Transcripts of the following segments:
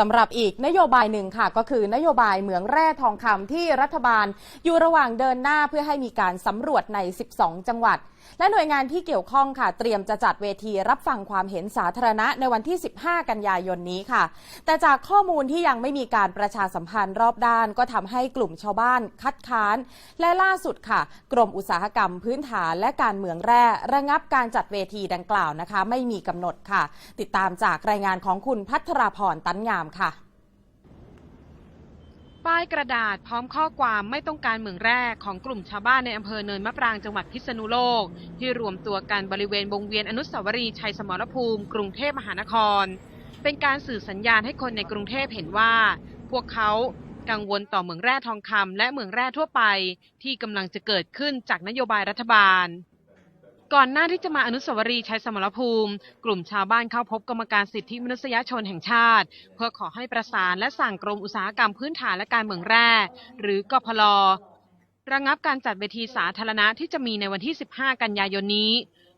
สำหรับอีกนโยบายหนึ่งค่ะ ก็คือนโยบายเหมืองแร่ทองคำที่รัฐบาล อยู่ระหว่างเดินหน้าเพื่อให้มีการสำรวจใน 12 จังหวัด และหน่วยงานที่เกี่ยวข้องค่ะ เตรียมจะจัดเวทีรับฟังความเห็นสาธารณะในวันที่ 15 กันยายนนี้ค่ะ แต่จากข้อมูลที่ยังไม่มีการประชาสัมพันธ์รอบด้าน ก็ทำให้กลุ่มชาวบ้านคัดค้าน และล่าสุดค่ะ กรมอุตสาหกรรมพื้นฐานและการเมืองแร่ระงับการจัดเวทีดังกล่าวนะคะ ไม่มีกำหนดค่ะ ติดตามจากรายงานของคุณพัทราพรตันงามค่ะ ป้ายกระดาษพร้อมข้อความไม่ต้องการเหมืองแร่ของกลุ่มชาวบ้านในอำเภอเนินมะปรางจังหวัดพิษณุโลก ที่รวมตัวกันบริเวณวงเวียนอนุสาวรีย์ชัยสมรภูมิ กรุงเทพมหานคร เป็นการสื่อสัญญาณให้คนในกรุงเทพเห็นว่า พวกเขากังวลต่อเหมืองแร่ทองคำและเหมืองแร่ทั่วไป ที่กำลังจะเกิดขึ้นจากนโยบายรัฐบาล ก่อนหน้าที่จะมาอนุสาวรีย์ชัยสมรภูมิ กลุ่มชาวบ้านเข้าพบกรรมการสิทธิมนุษยชนแห่งชาติ เพื่อขอให้ประสานและสั่งกรมอุตสาหกรรมพื้นฐานและการเมืองแร่ หรือกพลระงับการจัดเวทีสาธารณะที่จะมีในวันที่ 15 กันยายนนี้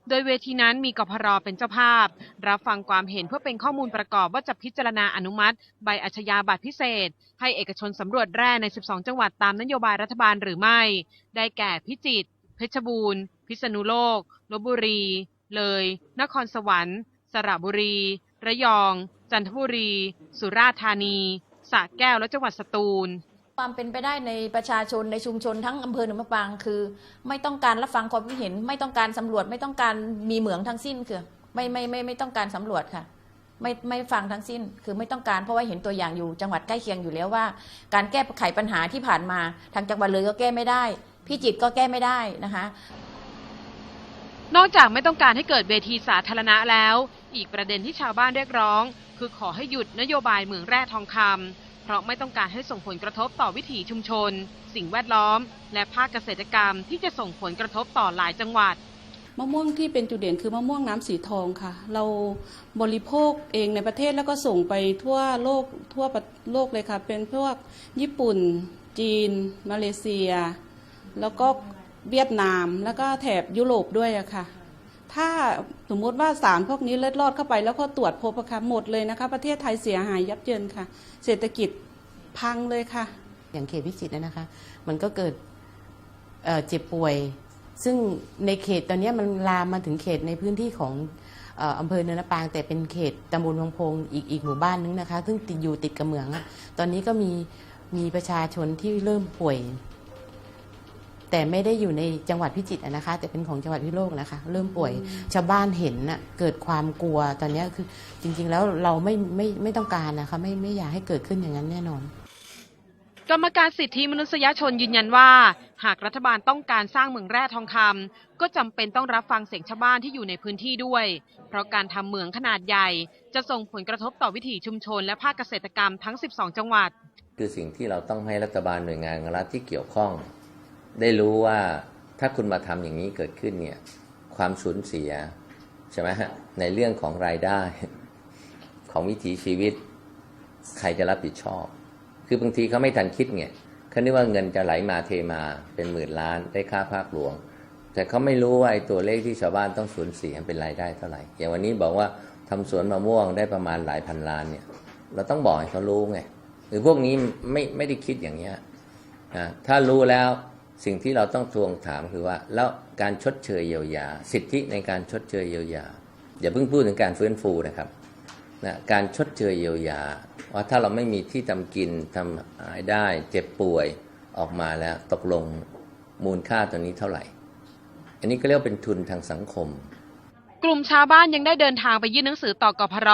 โดยเวทีนั้นมีกพรเป็นเจ้าภาพ รับฟังความเห็นเพื่อเป็นข้อมูลประกอบว่าจะพิจารณาอนุมัติ ใบอัชญาบัตรพิเศษ ให้เอกชนสำรวจแร่ใน 12 จังหวัดตามนโยบายรัฐบาลหรือไม่ ได้แก่พิจิตร เพชรบูรณ์ พิษณุโลก ลบบุรี เลย นครสวรรค์ สระบุรี ระยอง จันทบุรี สุราษฎร์ธานีสระแก้ว และจังหวัดสตูลความเป็นไปได้ในประชาชนในชุมชนทั้งอำเภอหนองมะปางคือ ไม่ต้องการรับฟังความคิดเห็น ไม่ต้องการสำรวจ ไม่ต้องการมีเหมืองทั้งสิ้นคือไม่ไม่ไม่ไม่ต้องการสำรวจค่ะ ไม่ไม่ฟังทั้งสิ้น คือไม่ต้องการเพราะว่าเห็นตัวอย่างอยู่จังหวัดใกล้เคียงอยู่แล้วว่า การแก้ไขปัญหาที่ผ่านมา ทางจังหวัดเลยก็แก้ไม่ได้ พิจิตรก็แก้ไม่ได้นะคะ นอกจากไม่ต้องการให้เกิดเวทีสาธารณะแล้ว อีกประเด็นที่ชาวบ้านเรียกร้อง คือขอให้หยุดนโยบายเหมืองแร่ทองคำเพราะไม่ต้องการให้ส่งผลกระทบต่อวิถีชุมชน สิ่งแวดล้อม และภาคเกษตรกรรมที่จะส่งผลกระทบต่อหลายจังหวัดมะม่วงที่เป็นจุดเด่นคือมะม่วงน้ำสีทองค่ะ เราบริโภคเองในประเทศแล้วก็ส่งไปทั่วโลกทั่วประโลกเลยค่ะ เป็นพวกญี่ปุ่น จีน มาเลเซีย แล้วก็เวียดนามแล้วก็แถบยุโรปด้วยอะค่ะ ถ้าสมมุติว่าสารพวกนี้เล็ดลอดเข้าไป แล้วก็ตรวจพบค่ะหมดเลยนะคะ ประเทศไทยเสียหายยับเยินค่ะ เศรษฐกิจพังเลยค่ะ อย่างเขตพิจิตรนะคะ มันก็เกิดเอ่อเจ็บป่วย ซึ่งในเขตตอนนี้มันลามมาถึงเขตในพื้นที่ของเอ่ออำเภอเนินนปาง แต่เป็นเขตตำบลวังพงอีกอีกหมู่บ้านนึงนะคะ ซึ่งติดอยู่ติดกับเหมืองอะตอนนี้ก็มีมีประชาชนที่เริ่มป่วย แต่ไม่ได้อยู่ในจังหวัดพิจิตรอะนะคะ แต่เป็นของจังหวัดพิษณุโลกนะคะ เริ่มป่วยชาวบ้านเห็นน่ะเกิดความกลัวตอนเนี้ยคือจริง ๆ แล้วเราไม่ไม่ไม่ต้องการนะคะไม่ไม่อยากให้เกิดขึ้นอย่างนั้นแน่นอน กรรมการสิทธิมนุษยชนยืนยันว่า หากรัฐบาลต้องการสร้างเหมืองแร่ทองคำก็จำเป็นต้องรับฟังเสียงชาวบ้านที่อยู่ในพื้นที่ด้วย เพราะการทำเหมืองขนาดใหญ่ จะส่งผลกระทบต่อวิถีชุมชน และภาคเกษตรกรรมทั้ง 12 จังหวัด คือสิ่งที่เราต้องให้รัฐบาลหน่วยงานรัฐที่เกี่ยวข้อง ได้รู้ว่าถ้าคุณมาทำอย่างนี้เกิดขึ้นเนี่ยความสูญเสียใช่ไหมฮะในเรื่องของรายได้ของวิถีชีวิต ใครจะรับผิดชอบ คือบางทีเขาไม่ทันคิดไงเขาคิดว่าเงินจะไหลมาเทมาเป็นหมื่นล้านได้ค่าภาคหลวง แต่เขาไม่รู้ว่าไอ้ตัวเลขที่ชาวบ้านต้องสูญเสียเป็นรายได้เท่าไหร่ อย่างวันนี้บอกว่าทำสวนมะม่วงได้ประมาณหลายพันล้านเนี่ยเราต้องบอกให้เขารู้ไงหรือพวกนี้ไม่ไม่ได้คิดอย่างเงี้ยนะถ้ารู้แล้ว สิ่งที่เราต้องทวงถามคือว่า แล้วการชดเชยเยียวยา สิทธิในการชดเชยเยียวยา อย่าเพิ่งพูดถึงการฟื้นฟูนะครับนะการชดเชยเยียวยา ว่าถ้าเราไม่มีที่ทำกินทำหายได้ เจ็บป่วยออกมาแล้วตกลงมูลค่าตัวนี้เท่าไหร่ อันนี้ก็เรียกเป็นทุนทางสังคมกลุ่มชาวบ้านยังได้เดินทางไปยื่นหนังสือต่อกพร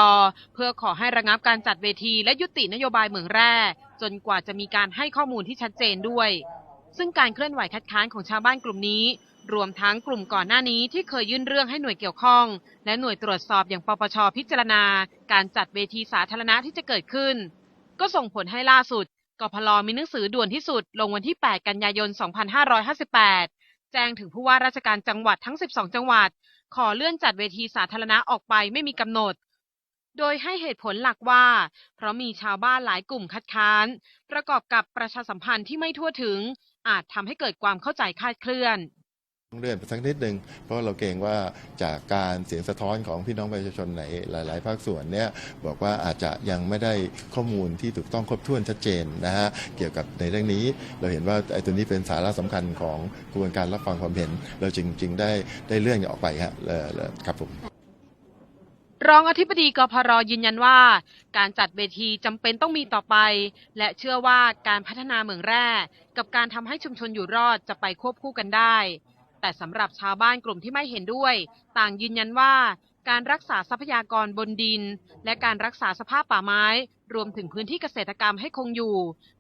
เพื่อขอให้ระงับการจัดเวทีและยุตินโยบายเหมืองแร่ จนกว่าจะมีการให้ข้อมูลที่ชัดเจนด้วย ซึ่งการเคลื่อนไหวคัดค้านของชาวบ้านกลุ่มนี้ รวมทั้งกลุ่มก่อนหน้านี้ที่เคยยื่นเรื่องให้หน่วยเกี่ยวข้อง และหน่วยตรวจสอบอย่างปปชพิจารณา การจัดเวทีสาธารณะที่จะเกิดขึ้น ก็ส่งผลให้ล่าสุดกพลมีหนังสือด่วนที่สุด ลงวันที่ 8 กันยายน 2558 แจ้งถึงผู้ว่าราชการจังหวัดทั้ง 12 จังหวัด ขอเลื่อนจัดเวทีสาธารณะออกไปไม่มีกำหนด โดยให้เหตุผลหลักว่า เพราะมีชาวบ้านหลายกลุ่มคัดค้าน ประกอบกับประชาสัมพันธ์ที่ไม่ทั่วถึง อาจทำให้เกิดความเข้าใจคลาดเคลื่อน ต้องเลื่อนไปสักนิดหนึ่งเพราะเราเกรงว่าจากการเสียงสะท้อนของพี่น้องประชาชนในหลาย ๆ ภาคส่วนเนี่ยบอกว่าอาจจะยังไม่ได้ข้อมูลที่ถูกต้องครบถ้วนชัดเจนนะฮะเกี่ยวกับในเรื่องนี้ เราเห็นว่าไอ้ตัวนี้เป็นสาระสำคัญของกระบวนการรับฟังความเห็น เราจึงจึงได้ได้เลื่อนออกไปฮะเอ่อเอ่อครับผม รองอธิบดีกพรยืนยันว่า การจัดเวทีจำเป็นต้องมีต่อไป และเชื่อว่าการพัฒนาเมืองแร่ กับการทำให้ชุมชนอยู่รอดจะไปควบคู่กันได้ แต่สำหรับชาวบ้านกลุ่มที่ไม่เห็นด้วย ต่างยืนยันว่า การรักษาทรัพยากรบนดิน และการรักษาสภาพป่าไม้ รวมถึงพื้นที่เกษตรกรรมให้คงอยู่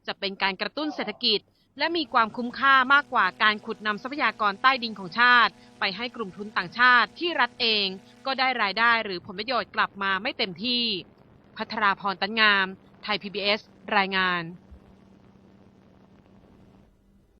จะเป็นการกระตุ้นเศรษฐกิจ และมีความคุ้มค่ามากกว่าการขุดนำทรัพยากรใต้ดินของชาติ ไปให้กลุ่มทุนต่างชาติที่รัฐเองก็ได้รายได้หรือผลประโยชน์กลับมาไม่เต็มที่ พัทราพรตันงาม ไทย PBS รายงาน